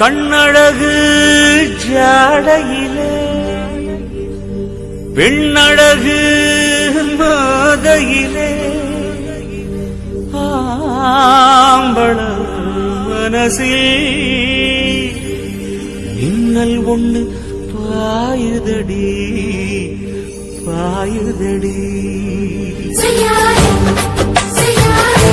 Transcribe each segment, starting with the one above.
கண்ணழகு ஜாடையிலே பெண்ணழகு மாதையிலே ஆம்பள மனசில் மின்னல் ஒண்ணு பாயுதடி பாயுதடி. செய்யாதே செய்யாதே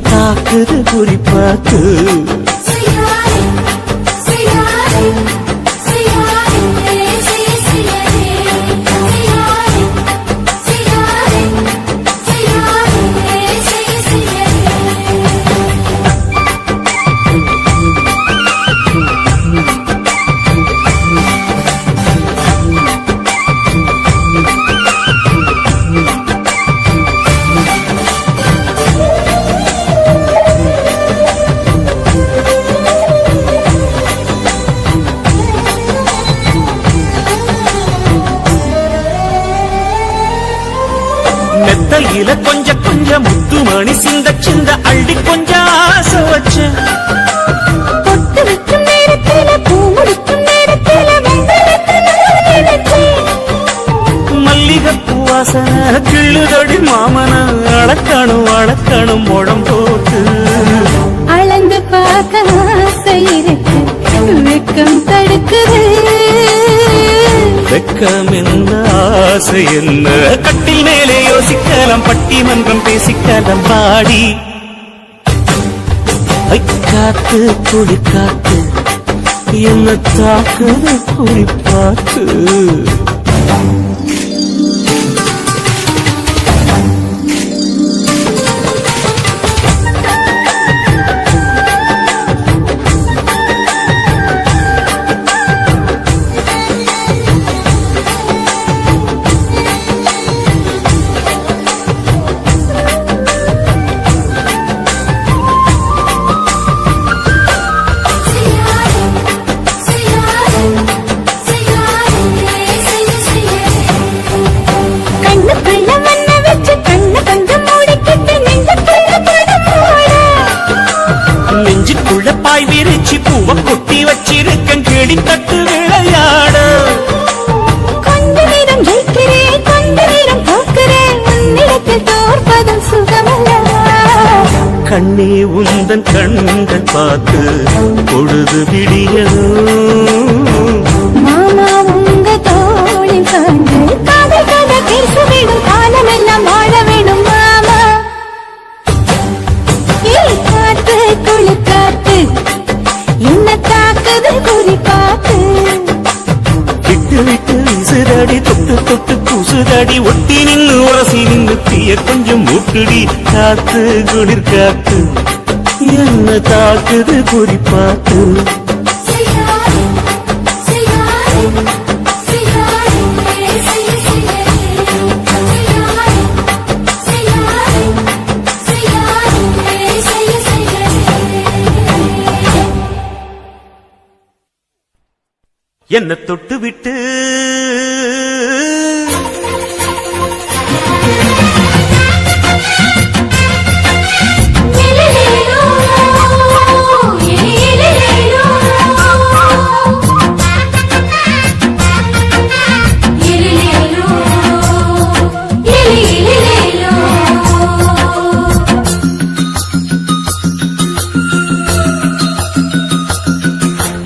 தாக்குது குறிப்பாக்கு. மெத்தையில கொஞ்ச கொஞ்ச முத்துமணி சிந்த சிந்த அள்ளி கொஞ்சம் ஆசை வச்சேன். மல்லிகைப்பூ வாசனை கிள்ளுதடி மாமன அளக்கணும் அளக்கணும் போட்டு. அளந்து பார்க்க ஆசை இருக்கு வெக்கம் தடுக்குது. வெக்கம் என்ன ஆசை என்ன? கட்டில் மேலே யோசிக்கலாம் பட்டிமன்றம் பேசிக்கலாம் பாடி. காத்து குடி காத்து என்ன தாக்குது குறிப்பாத்து கண்ணே உந்தன் கண்கள் பார்த்து பொழுது விடியதும் மாமா உங்க தோளில் சாய்ந்து காதல் கதை பேச வேணும் காலமெல்லாம் வாழ வேணும் மாமா காத்து குளி காத்து என்ன தாக்குது குறி பார்த்து விட்டு விட்டு விசுதடி தொட்டு தொட்டு குசுதடி ஒட்டி நின்னு உரசி நின்னு தீய கொஞ்சம் மூட்டுடி காத்து குளிர் காத்து. என்ன தாக்குது குறிப்பாத்து என்ன தொட்டு விட்டு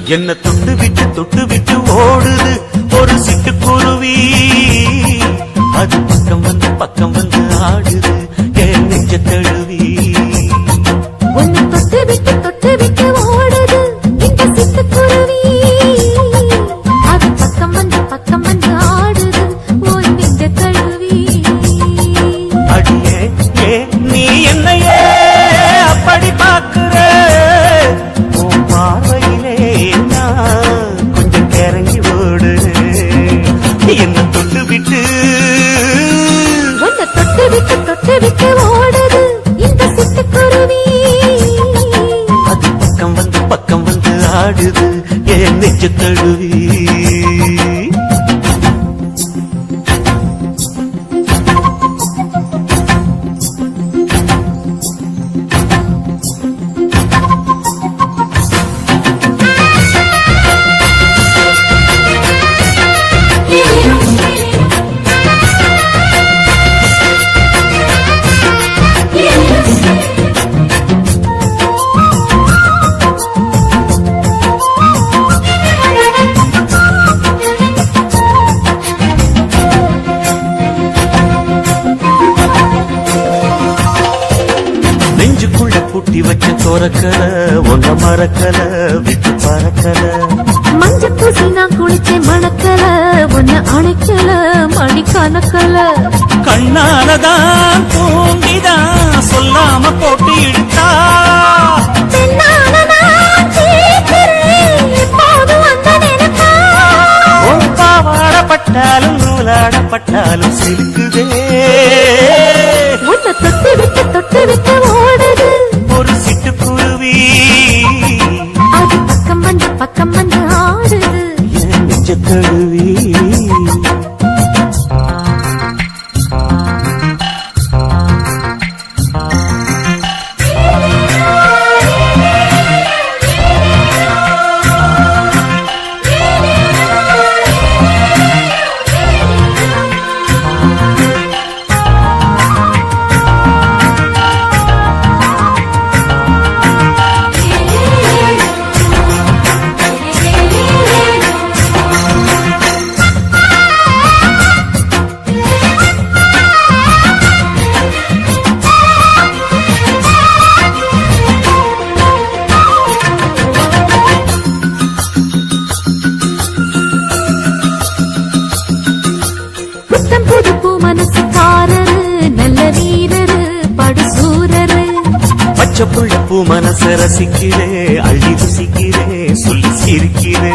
என்ன தொட்டு விட்டு தொட்டு விட்டு ஓடுது. ஒரு சிட்டுக்குருவி. அது பக்கம் வந்து பக்கம் வந்து தழுவி வச்ச தோரக்கல உங்க மறக்கல விட்டு பறக்கல. மஞ்ச பூசி நான் குளிச்சேன் மணக்கல உன்னை அணைக்கல மணி கணக்கல. கண்ணாலதான் தூங்கிதான் சொல்லாம போட்டு இழுத்தா பாவாடப்பட்டாலும் நூலாடப்பட்டாலும் சிலுக்குதே புள்ள பூ மனச ரசிக்கிறே சொல்லி சிரிக்கிறே.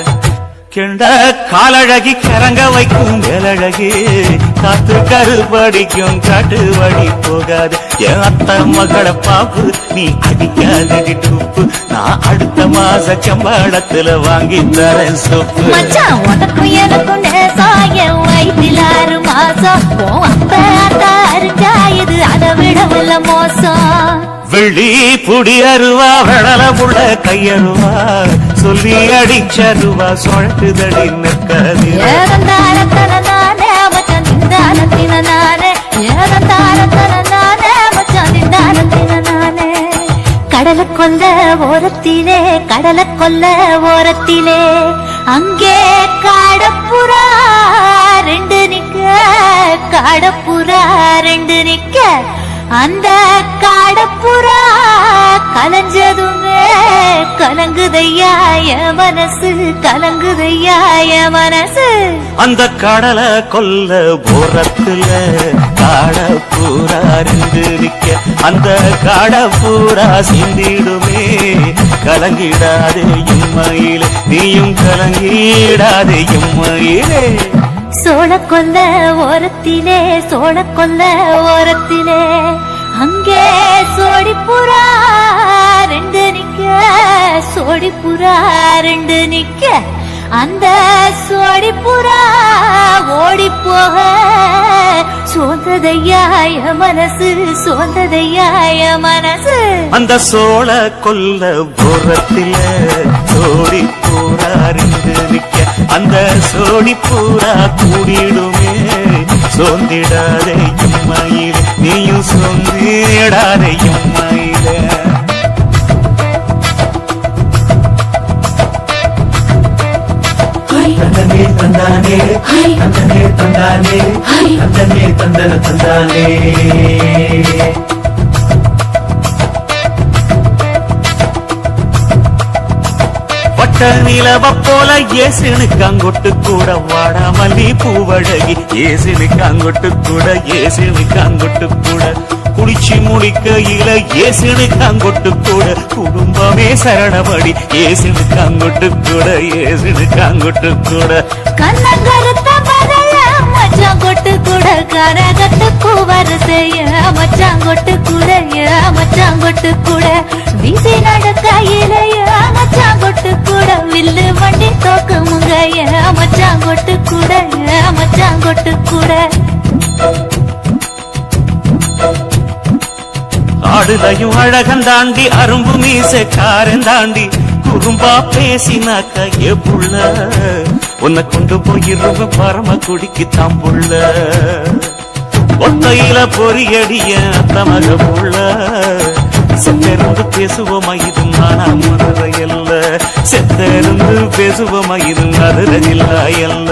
கிண்ட காலழகி கரங்க வைக்கும் வேலழகு. காத்து கருப்படிக்கும் காட்டு வழி போகாது. என் அத்த மகளை பாப்பு நீ அடிக்காதடி டூப்பு. நான் அடுத்த மாச சம்பளத்துல வாங்கி தரேன் சொப்பு. உனக்கும் எனக்கும் நேசாயம் வயிற்றில் ஆறு மாசம். உன் அப்ப அத்தா இருக்கா? இது அதை விடவில்ல மோசம். வெள்ளி புடி அருவா வெடல புள்ள கையருவா. சொல்லி அடிச்சருவா சுழட்டுதடி நிற்காது. கடலை கொல்ல ஓரத்திலே கடலை கொல்ல ஓரத்திலே. அங்கே காடப்புறா ரெண்டு நிக்க காடப்புறா ரெண்டு நிக்க. அந்த காடப்புறா கலஞ்சதுமே கலங்குதையா என் மனசு கலங்குதையா என் மனசு. அந்த கடலை கொல்ல போறத்துல காடப்பூரா பூரா அந்த காடப்பூரா சிந்திடுமே. கலங்கிடாதே எம்மையிலே நீயும் கலங்கிடாதே எம்மையிலே சோழ கொல்ல ஓரத்திலே சோழ கொல்ல ஓரத்திலே. அங்கே சோடிப்புறா ரெண்டு நிக்க சோடிப்புறா ரெண்டு நிக்க. அந்த சோடிப்புறா ஓடி போக சோந்ததையாய மனசு சோந்ததையாய மனசு. அந்த சோழ கொல்ல புறத்தில சோடி பூரா இருந்து நிக்க அந்த சோடி பூரா கூடிடுமே. சோந்திடாதே எம்மையிலே நீயும் சோந்திடாதே மயிலே. தந்தனே. தந்தானே தந்தனே. தந்தானே தந்தனே தந்தன தந்தானே. வட்ட நிலவ போல ஏசுனுக்கு அங்கொட்டு கூட வாடாமல்லி பூவழகி ஏசுனுக்கு அங்கொட்டு கூட ஏசுனுக்கு அங்கொட்டு கூட குளிச்சு முடிக்கையில ஏசுனுக்கு அங்கொட்டு கூட குடும்பமே சரணபடி ஏசுனுக்கு அங்கொட்டு கூட ஏசுனுக்கு அங்கொட்டு கூட. கண்ணங்கருத்த கூட கரகத்து கூவரசைய செய்ய மச்சாங்கொட்டு கூட ஏ கூட. வீசி நடக்கையில ஏ மச்சான் கூட வில்லு வண்டி தோக்குமுங்க ஏ மச்சான் கூட ஏ கூட. ஆடுதையும் அழகன் தாண்டி அரும்பு மீசக்காரன் தாண்டி குறும்பா பேசினாக்க ஏ புள்ள உன்னை கொண்டு போயிருவ பரம குடிக்கு தாம்புள்ள. ஒத்தையில பொறியடிய தமக புள்ள செத்தருந்து பேசுவோமா இது மானா மதுரையல்ல செத்தருந்து பேசுவோமா இது மதுரையில்ல அல்ல.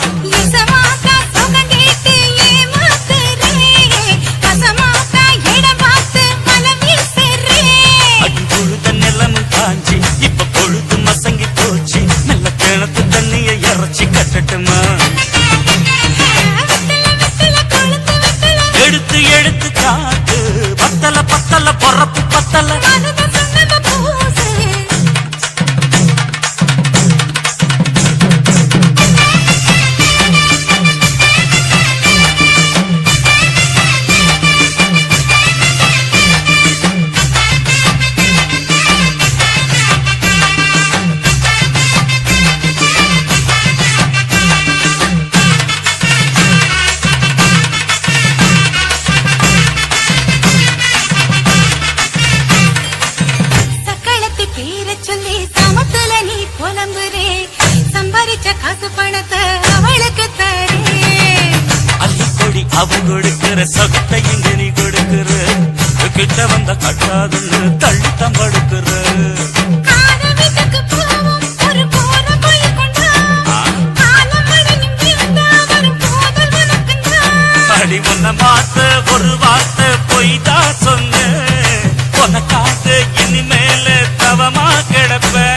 பொறப்பு பத்தல. கிட்ட வந்த கட்டாதுன்னு தள்ளித்தான் படுக்கிற. அடி உன்ன மாத்த ஒரு வார்த்தை பொய் தான் சொன்ன உனக்காக இனிமேல தவமா கிடப்பேன்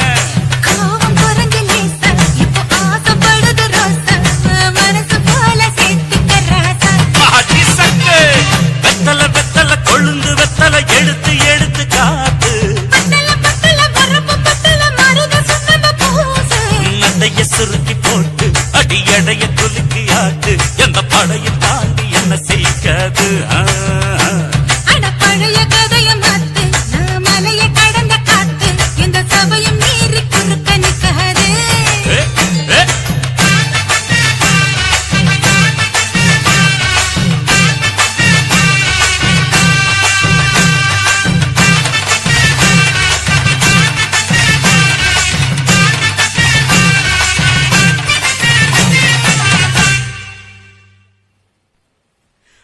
படையில் தாண்டி என்ன செய்யாது